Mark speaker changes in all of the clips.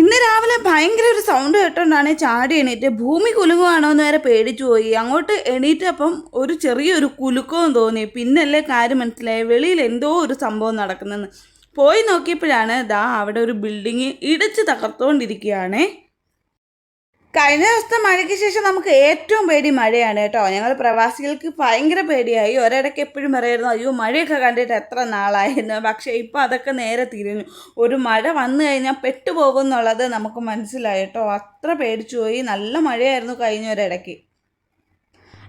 Speaker 1: ഇന്ന് രാവിലെ ഭയങ്കര ഒരു സൗണ്ട് കേട്ടോണ്ടാണ് ചാടി എണീറ്റ്. ഭൂമി കുലുങ്ങുവാണോ എന്ന് വരെ പേടിച്ചു പോയി. അങ്ങോട്ട് എണീറ്റപ്പം ഒരു ചെറിയൊരു കുലുക്കവും തോന്നി. പിന്നല്ലേ കാര്യം മനസ്സിലായി? വെളിയിൽ എന്തോ ഒരു സംഭവം നടക്കുന്നെന്ന്. പോയി നോക്കിയപ്പോഴാണ് ദാ അവിടെ ഒരു ബിൽഡിങ് ഇടിച്ച് തകർത്തുകൊണ്ടിരിക്കുകയാണേ കഴിഞ്ഞ ദിവസത്തെ മഴയ്ക്ക് ശേഷം നമുക്ക് ഏറ്റവും പേടി മഴയാണ് കേട്ടോ. ഞങ്ങൾ പ്രവാസികൾക്ക് ഭയങ്കര പേടിയായി. ഒരിടയ്ക്ക് എപ്പോഴും പറയായിരുന്നു അയ്യോ മഴയൊക്കെ കണ്ടിട്ട് എത്ര നാളായിരുന്നു പക്ഷേ ഇപ്പോൾ അതൊക്കെ നേരെ തിരിഞ്ഞു. ഒരു മഴ വന്നു കഴിഞ്ഞാൽ പെട്ടുപോകും എന്നുള്ളത് നമുക്ക് മനസ്സിലായി കേട്ടോ. അത്ര പേടിച്ചു പോയി നല്ല മഴയായിരുന്നു കഴിഞ്ഞ ഒരിടയ്ക്ക്.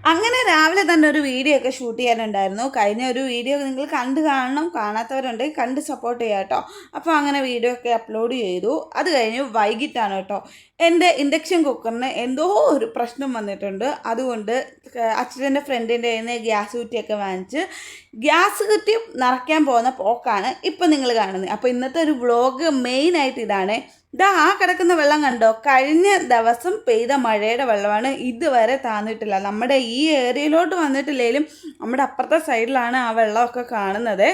Speaker 1: അങ്ങനെ രാവിലെ തന്നെ ഒരു വീഡിയോ ഒക്കെ ഷൂട്ട് ചെയ്യാനുണ്ടായിരുന്നു. കഴിഞ്ഞ ഒരു വീഡിയോ നിങ്ങൾ കണ്ട് കാണണം കാണാത്തവരുണ്ടെങ്കിൽ കണ്ട് സപ്പോർട്ട് ചെയ്യാം കേട്ടോ. അപ്പോൾ അങ്ങനെ വീഡിയോ ഒക്കെ അപ്ലോഡ് ചെയ്തു. അത് കഴിഞ്ഞ് വൈകിട്ടാണ് കേട്ടോ. എന്റെ ഇൻഡക്ഷൻ കുക്കറിന് എന്തോ ഒരു പ്രശ്നം വന്നിട്ടുണ്ട്. അതുകൊണ്ട് അച്ഛന്റെ ഫ്രണ്ടിന്റെ നിന്ന് ഗ്യാസ് കുറ്റിയൊക്കെ വാങ്ങിച്ച് ഗ്യാസ് കുറ്റി നിറയ്ക്കാൻ പോകുന്ന പോക്കാണ് ഇപ്പം നിങ്ങൾ കാണുന്നത്. അപ്പോൾ ഇന്നത്തെ ഒരു വ്ളോഗ് മെയിനായിട്ട് ഇതാണ്. ഇതാ ആ കിടക്കുന്ന വെള്ളം കണ്ടോ? കഴിഞ്ഞ ദിവസം പെയ്ത മഴയുടെ വെള്ളമാണ് ഇതുവരെ താന്നിട്ടില്ല. നമ്മുടെ ഈ ഏരിയയിലോട്ട് വന്നിട്ടില്ലെങ്കിലും നമ്മുടെ അപ്പുറത്തെ സൈഡിലാണ് ആ വെള്ളമൊക്കെ കാണുന്നത്.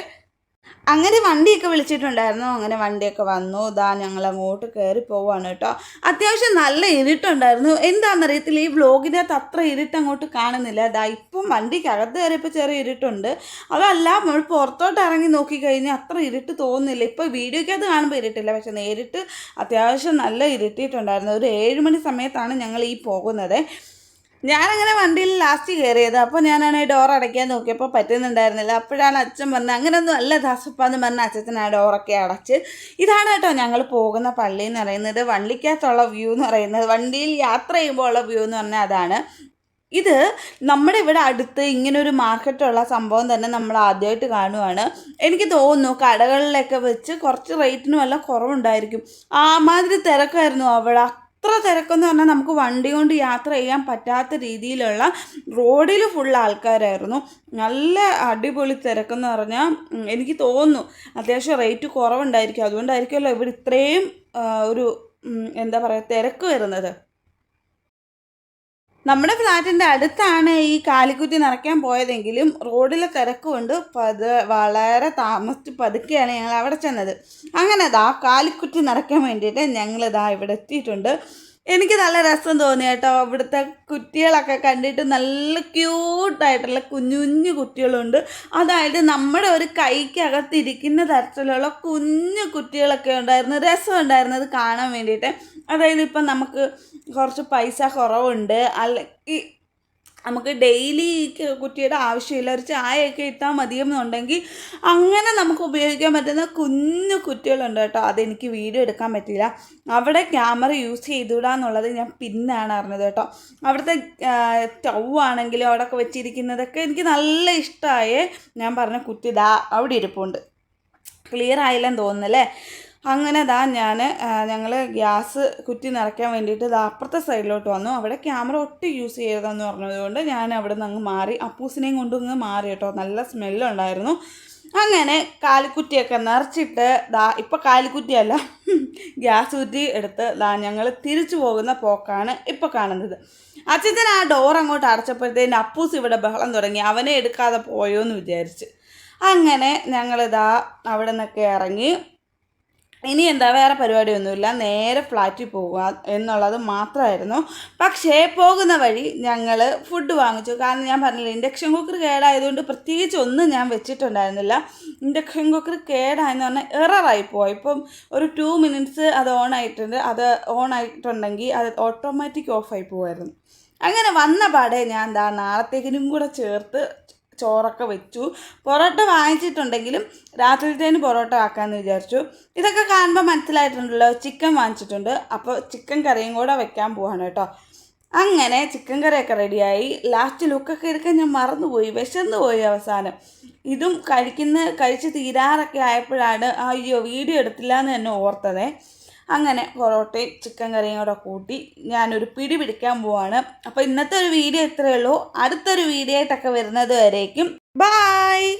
Speaker 1: അങ്ങനെ വണ്ടിയൊക്കെ വിളിച്ചിട്ടുണ്ടായിരുന്നു. അങ്ങനെ വണ്ടിയൊക്കെ വന്നു. ഇതാ ഞങ്ങൾ അങ്ങോട്ട് കയറി പോവാണ് കേട്ടോ. അത്യാവശ്യം നല്ല ഇരുട്ടുണ്ടായിരുന്നു. എന്താണെന്നറിയത്തില്ല ഈ വ്ലോഗിനകത്ത് അത്ര ഇരുട്ട് അങ്ങോട്ട് കാണുന്നില്ല. ഇതാ ഇപ്പം വണ്ടിക്കകത്ത് കയറിയപ്പോൾ ചെറിയ ഇരുട്ടുണ്ട്. അതല്ല നമ്മൾ പുറത്തോട്ട് ഇറങ്ങി നോക്കിക്കഴിഞ്ഞാൽ അത്ര ഇരുട്ട് തോന്നുന്നില്ല. ഇപ്പോൾ വീഡിയോയ്ക്കകത്ത് കാണുമ്പോൾ ഇരുട്ടില്ല. പക്ഷെ നേരിട്ട് അത്യാവശ്യം നല്ല ഇരുട്ടിയിട്ടുണ്ടായിരുന്നു. ഒരു ഏഴ് മണി സമയത്താണ് ഞങ്ങൾ ഈ പോകുന്നത്. ഞാനങ്ങനെ വണ്ടിയിൽ ലാസ്റ്റ് കയറിയത് അപ്പോൾ ഞാനാണ് ഡോർ അടയ്ക്കാൻ നോക്കിയപ്പോൾ പറ്റുന്നുണ്ടായിരുന്നില്ല. അപ്പോഴാണ് അച്ഛൻ പറഞ്ഞത് അങ്ങനെയൊന്നും അല്ല ദാസപ്പ എന്ന് പറഞ്ഞ അച്ഛൻ ആ ഡോറൊക്കെ അടച്ച്. ഇതാണ് കേട്ടോ ഞങ്ങൾ പോകുന്ന പള്ളി എന്ന് പറയുന്നത്. വണ്ടിക്കകത്തുള്ള വ്യൂ എന്ന് പറയുന്നത്. വണ്ടിയിൽ യാത്ര ചെയ്യുമ്പോൾ ഉള്ള വ്യൂ എന്ന് പറഞ്ഞാൽ അതാണ്. ഇത് നമ്മുടെ ഇവിടെ അടുത്ത് ഇങ്ങനൊരു മാർക്കറ്റുള്ള സംഭവം തന്നെ നമ്മൾ ആദ്യമായിട്ട് കാണുവാണ്. എനിക്ക് തോന്നുന്നു കടകളിലൊക്കെ വെച്ച് കുറച്ച് റേറ്റിനും എല്ലാം കുറവുണ്ടായിരിക്കും. ആ മാതിരി തിരക്കായിരുന്നു അവിടെ. അത്ര തിരക്കെന്ന് പറഞ്ഞാൽ നമുക്ക് വണ്ടി കൊണ്ട് യാത്ര ചെയ്യാൻ പറ്റാത്ത രീതിയിലുള്ള റോഡിൽ ഫുൾ ആൾക്കാരായിരുന്നു. നല്ല അടിപൊളി തിരക്കെന്ന് പറഞ്ഞാൽ എനിക്ക് തോന്നുന്നു അത്യാവശ്യം റേറ്റ് കുറവുണ്ടായിരിക്കും. അതുകൊണ്ടായിരിക്കുമല്ലോ ഇവിടെ ഇത്രയും ഒരു എന്താ പറയുക തിരക്ക് വരുന്നത്. നമ്മുടെ ഫ്ലാറ്റിന്റെ അടുത്താണ് ഈ കാലിക്കുറ്റി നിറയ്ക്കാൻ പോയതെങ്കിലും റോഡിലെ തിരക്ക് കൊണ്ട് പത് വളരെ താമസിച്ച് പതുക്കെയാണ് ഞങ്ങൾ അവിടെ ചെന്നത്. അങ്ങനെ ദാ കാലിക്കുറ്റി നിറയ്ക്കാൻ വേണ്ടിയിട്ട് ഞങ്ങൾ ദാ ഇവിടെ എത്തിയിട്ടുണ്ട്. എനിക്ക് നല്ല രസം തോന്നി കേട്ടോ. ഇവിടുത്തെ കുറ്റികളൊക്കെ കണ്ടിട്ട് നല്ല ക്യൂട്ടായിട്ടുള്ള കുഞ്ഞു കുഞ്ഞു കുട്ടികളുണ്ട് അതായത് നമ്മുടെ ഒരു കൈക്കകത്തിരിക്കുന്ന തരത്തിലുള്ള കുഞ്ഞു കുട്ടികളൊക്കെ ഉണ്ടായിരുന്നു. രസമുണ്ടായിരുന്നു ഉണ്ടായിരുന്നത് കാണാൻ വേണ്ടിയിട്ട്. അതായത് ഇപ്പം നമുക്ക് കുറച്ച് പൈസ കുറവുണ്ട്. അല്ലെങ്കിൽ നമുക്ക് ഡെയിലി കുട്ടിയുടെ ആവശ്യമില്ല ഒരു ചായയൊക്കെ ഇട്ടാൽ മതിയെന്നുണ്ടെങ്കിൽ അങ്ങനെ നമുക്ക് ഉപയോഗിക്കാൻ പറ്റുന്ന കുഞ്ഞു കുറ്റികളുണ്ട് കേട്ടോ. അതെനിക്ക് വീഡിയോ എടുക്കാൻ പറ്റില്ല അവിടെ ക്യാമറ യൂസ് ചെയ്തുകൂടാന്നുള്ളത് ഞാൻ പിന്നാണ് അറിഞ്ഞത് കേട്ടോ. അവിടുത്തെ സ്റ്റൗ ആണെങ്കിലും അവിടെയൊക്കെ വെച്ചിരിക്കുന്നതൊക്കെ എനിക്ക് നല്ല ഇഷ്ടമായേ ഞാൻ പറഞ്ഞ കുറ്റി ദാ അവിടെ ഇരിപ്പുണ്ട്. ക്ലിയർ ആയില്ലെന്ന് തോന്നുന്നല്ലേ? അങ്ങനെ ദാ ഞാൻ ഞങ്ങൾ ഗ്യാസ് കുറ്റി നിറയ്ക്കാൻ വേണ്ടിയിട്ട് ദാ അപ്പുറത്തെ സൈഡിലോട്ട് വന്നു. അവിടെ ക്യാമറ ഒട്ടും യൂസ് ചെയ്തതെന്ന് പറഞ്ഞതുകൊണ്ട് ഞാൻ അവിടെ നിന്ന് അങ്ങ് മാറി അപ്പൂസിനെയും കൊണ്ടങ്ങ് മാറി കേട്ടോ. നല്ല സ്മെല്ലുണ്ടായിരുന്നു അങ്ങനെ കാലിക്കുറ്റിയൊക്കെ നിറച്ചിട്ട് ദാ ഇപ്പം കാലിക്കുറ്റിയല്ല ഗ്യാസ് കുറ്റി എടുത്ത് ദാ ഞങ്ങൾ തിരിച്ചു പോകുന്ന പോക്കാണ് ഇപ്പോൾ കാണുന്നത്. അച്ഛൻ ആ ഡോർ അങ്ങോട്ട് അടച്ചപ്പോഴത്തേന് അപ്പൂസ് ഇവിടെ ബഹളം തുടങ്ങി. അവനെ എടുക്കാതെ പോയോ എന്ന് വിചാരിച്ച്. അങ്ങനെ ഞങ്ങളിതാ അവിടെ നിന്നൊക്കെ ഇറങ്ങി ഇനി എന്താ വേറെ പരിപാടിയൊന്നുമില്ല നേരെ ഫ്ലാറ്റിൽ പോകുക എന്നുള്ളത് മാത്രമായിരുന്നു. പക്ഷേ പോകുന്ന വഴി ഞങ്ങൾ ഫുഡ് വാങ്ങിച്ചു. കാരണം ഞാൻ പറഞ്ഞില്ല ഇൻഡക്ഷൻ കുക്കർ കേടായതുകൊണ്ട് പ്രത്യേകിച്ച് ഒന്നും ഞാൻ വെച്ചിട്ടുണ്ടായിരുന്നില്ല. ഇൻഡക്ഷൻ കുക്കർ കേടായെന്ന് പറഞ്ഞാൽ എററായി പോയി. ഇപ്പം ഒരു ടു മിനിറ്റ്സ് അത് ഓൺ ആയിട്ടുണ്ട്. അത് ഓൺ ആയിട്ടുണ്ടെങ്കിൽ അത് ഓട്ടോമാറ്റിക് ഓഫായി പോകുമായിരുന്നു അങ്ങനെ വന്ന പാടെ ഞാൻ എന്താ നാളത്തേക്കിനും കൂടെ ചേർത്ത് ചോറൊക്കെ വെച്ചു. പൊറോട്ട വാങ്ങിച്ചിട്ടുണ്ടെങ്കിലും രാത്രിത്തേന് പൊറോട്ട ആക്കാമെന്ന് വിചാരിച്ചു. ഇതൊക്കെ കാണുമ്പോൾ മനസ്സിലായിട്ടുണ്ടല്ലോ ചിക്കൻ വാങ്ങിച്ചിട്ടുണ്ട്. അപ്പോൾ ചിക്കൻ കറിയും കൂടെ വെക്കാൻ പോവാണ് കേട്ടോ. അങ്ങനെ ചിക്കൻ കറിയൊക്കെ റെഡിയായി. ലാസ്റ്റ് ലുക്കൊക്കെ എടുക്കാൻ ഞാൻ മറന്നുപോയി വിശന്ന് പോയി അവസാനം. ഇതും കഴിക്കുന്ന കഴിച്ച് തീരാറൊക്കെ ആയപ്പോഴാണ് അയ്യോ വീഡിയോ എടുത്തില്ല എന്ന് തന്നെ ഓർത്തതേ. അങ്ങനെ പൊറോട്ടയും ചിക്കൻ കറിയും കൂടെ കൂട്ടി ഞാനൊരു പിടി പിടിക്കാൻ പോവാണ്. അപ്പോൾ ഇന്നത്തെ ഒരു വീഡിയോ ഇത്രയേ ഉള്ളൂ. അടുത്തൊരു വീഡിയോ ആയിട്ടൊക്കെ വരുന്നത് വരേക്കും. ബായ്